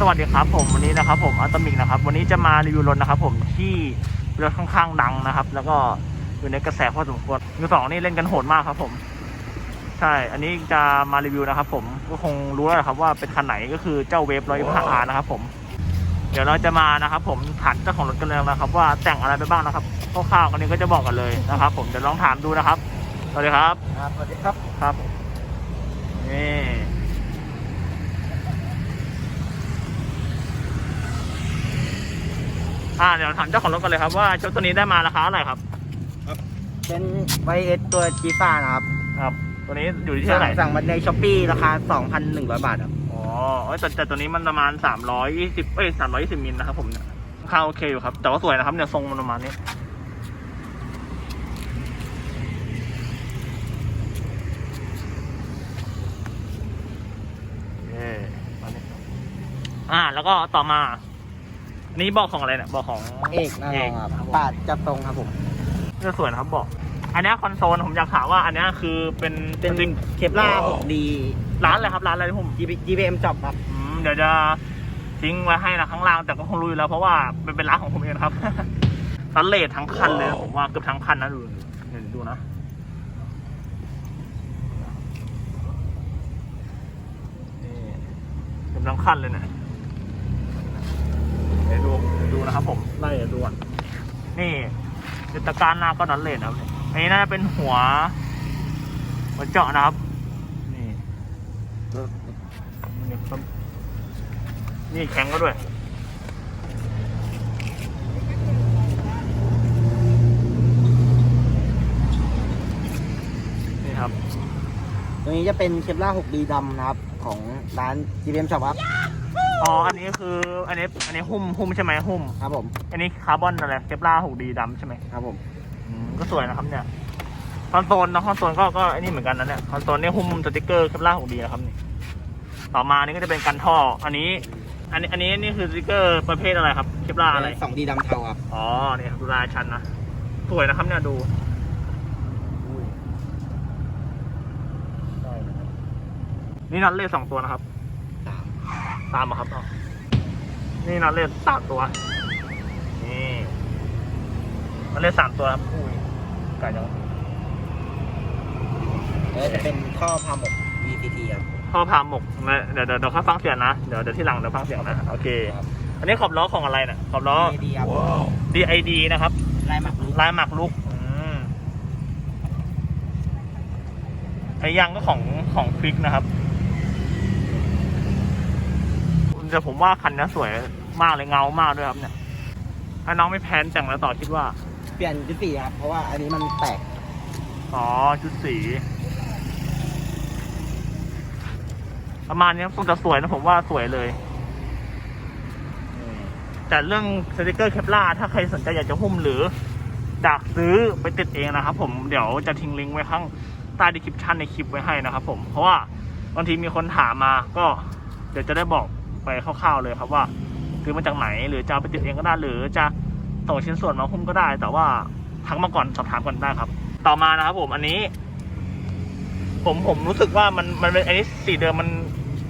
สวัสดีครับผมวันนี้นะครับผมอัตมิกนะครับ วันนี้จะมารีวิวรถนะครับ ผมที่รถค่อนข้างดังนะครับ แล้วก็อยู่ในกระแสพอสมควรมือสองนี่เล่นกันโหดมากครับผม ใช่ อันนี้จะมารีวิวนะครับผมก็คงรู้แล้วนะครับว่าเป็นคันไหนก็คือเจ้าเวฟร้อยห้าอาร์นะครับผม เดี๋ยวเราจะมานะครับ ผมถามเจ้าของรถกันเลยนะครับ ว่าแต่งอะไรไปบ้างนะครับคร่าวๆกันนี้ก็จะบอกกันเลยนะครับ ผมเดี๋ยวลองถามดูนะครับสวัสดีครับครับสวัสดีครับครับนี่ อ่าเดี๋ยวถามเจ้าของรถกันเลยครับว่าเจ้าตัวนี้ได้มาราคาเท่าไหร่ครับ เป็นไวเอสตัวจีฟ้านะครับครับ ตัวนี้อยู่ที่เท่าไหร่สั่งมาในช้อปปี้ราคา 2,100 บาทครับอ๋อเอ้ยแต่แต่ตัวนี้มันประมาณสามร้อยยี่สิบเอ้ยสามร้อยยี่สิบมิลนะครับผมเนี่ยค่อนข้างโอเคอยู่ครับ แต่ว่าสวยนะครับเนี่ยทรงมันประมาณนี้เย้มานี่อ่า แล้วก็ต่อมาอั นนี้บอกของอะไรเนี่ยบอกของเอกนะครัครับบปาดจับตรงครับผมจะสวยนะครับบอก อันเนี้ยคอนโซลผมอยากถามว่าอันเนี้ยคือเป็นเป็นจริงเคปล่า 6D ร้านอะไรครับร้านอะไรที่ผม GBM จอบครับ อืมเดี๋ยวจะทิ้งไว้ให้นะข้างล่างแต่ก็คงรู้อยู่แล้ว เพราะว่าเป็นเป็นร้านของผมเองนะครับสันเลททั้งคันเลยผมว่าเกือบทั้งคันนะดูเดี๋ยวดูนะนี่เกือบทั้งคันเลยเนี่ย เดี๋ยวดูเดี๋ยวดูนะครับผมไล่ดูก่อนนี่คือตะกร้ารหน้าก็นันเลทนะครับอันนี้น่าจะเป็นหัวหัวเจาะนะครับ นี่นี่ครับนี่แข็งก็ด้วยนี่ครับตัวนี้จะเป็นเคปล่า 6D ดำนะครับ ของร้าน GBM จอบครับ อ๋อ อันนี้คือ อันนี้ อันนี้หุ้ม หุ้มใช่ไหมหุ้ม ครับผม อันนี้คาร์บอนอะไรเทปล่าหกดีดำใช่ไหมครับผมอืมก็สวยนะครับเนี่ย คอนโซลนะคอนโซลก็ ก็อันนี้เหมือนกันนะเนี่ย คอนโซลนี่หุ้มสติกเกอร์เทปล่าหกดีนะครับนี่ ต่อมานี่ก็จะเป็นกันท่อ อันนี้ อันนี้ อันนี้นี่คือสติกเกอร์ประเภทอะไรครับเทปล่าอะไร 2D ดำเทาครับ อ๋อเนี่ยดูลายชันนะ สวยนะครับเนี่ยดูอุ้ยได้นะครับนี่นัดเลขสองตัวนะครับสาม ตามมาครับเอานี่นัดเลขสามตัว นี่นัดเลขสามตัวครับอุ้ยไก่จังแล้วจะเป็นท่อพาหมก VCT ครับพ่อพาหมกนะเดี๋ยวเดี๋ยวเดี๋ยวค่อยฟังเสียงนะ เดี๋ยวเดี๋ยวที่หลังเดี๋ยวฟังเสียงนะ โอเคครับอันนี้ขอบล้อของอะไรเนี่ยขอบล้อดีครับ DID นะครับ ลายหมักลุกลายหมักลุกอืมไอ้ยางก็ของของฟิกนะครับ แต่ผมว่าคันนี้สวยมากเลยเงามากด้วยครับเนี่ย ถ้าน้องไม่แพนแต่งแล้วต่อคิดว่า เปลี่ยนจุดสีครับ เพราะว่าอันนี้มันแตก อ๋อ ชุดสี ประมาณนี้คงจะสวยนะผมว่าสวยเลยแต่เรื่องสติกเกอร์เคปล่าถ้าใครสนใจอยากจะหุ้มหรืออยากซื้อไปติดเองนะครับผมเดี๋ยวจะทิ้งลิงก์ไว้ข้างใต้ดีคริปชันในคลิปไว้ให้นะครับผมเพราะว่าบางทีมีคนถามมาก็เดี๋ยวจะได้บอก ไปคร่าวๆเลยครับว่าซื้อมาจากไหน หรือจะเอาไปติดเองก็ได้หรือจะส่งชิ้นส่วนมาหุ้มก็ได้ แต่ว่าทักมาก่อนสอบถามก่อนได้ครับ ต่อมานะครับผมอันนี้ ผมผมรู้สึกว่ามันมันเป็นอันนี้สีเดิมมัน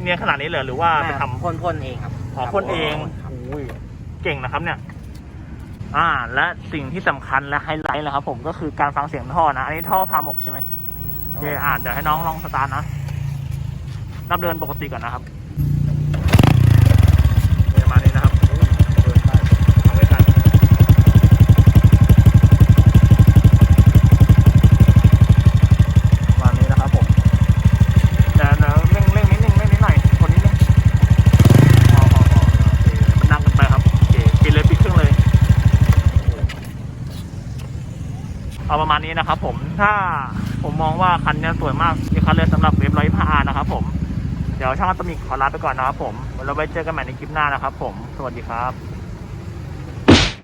เนียนขนาดนี้เลยหรือว่าไปทำพ่นพ่นเองครับอ๋อพ่นเองอุ้ยเก่งนะครับเนี่ย อ่า และสิ่งที่สำคัญและไฮไลท์เลยครับ ผมก็คือการฟังเสียงท่อนะอันนี้ท่อพาหมกใช่ไหมโอเคอ่าเดี๋ยวให้น้องลองสตาร์ทนะรับเดินปกติก่อนนะครับโอเคมานี่นะครับเดินได้เอาไว้กันประมาณนี้นะครับผมเดี๋ยวเดี๋ยวเร่งเร่งนิดนึงเร่งนิดหน่อยคนนิดนึง พอพอพอโอเคมันดังเกันไปครับ โอเคปิดเลยปิดเครื่องเลย เอาประมาณนี้นะครับผมถ้าผมมองว่าคันนี้สวยมากอีกคันเลยสำหรับเว็บร้อยพานะครับผมเดี๋ยวช่างอัตมิกขอลาไปก่อนนะครับผมเราไว้เจอกันใหม่ในคลิปหน้านะครับผมสวัสดีครับ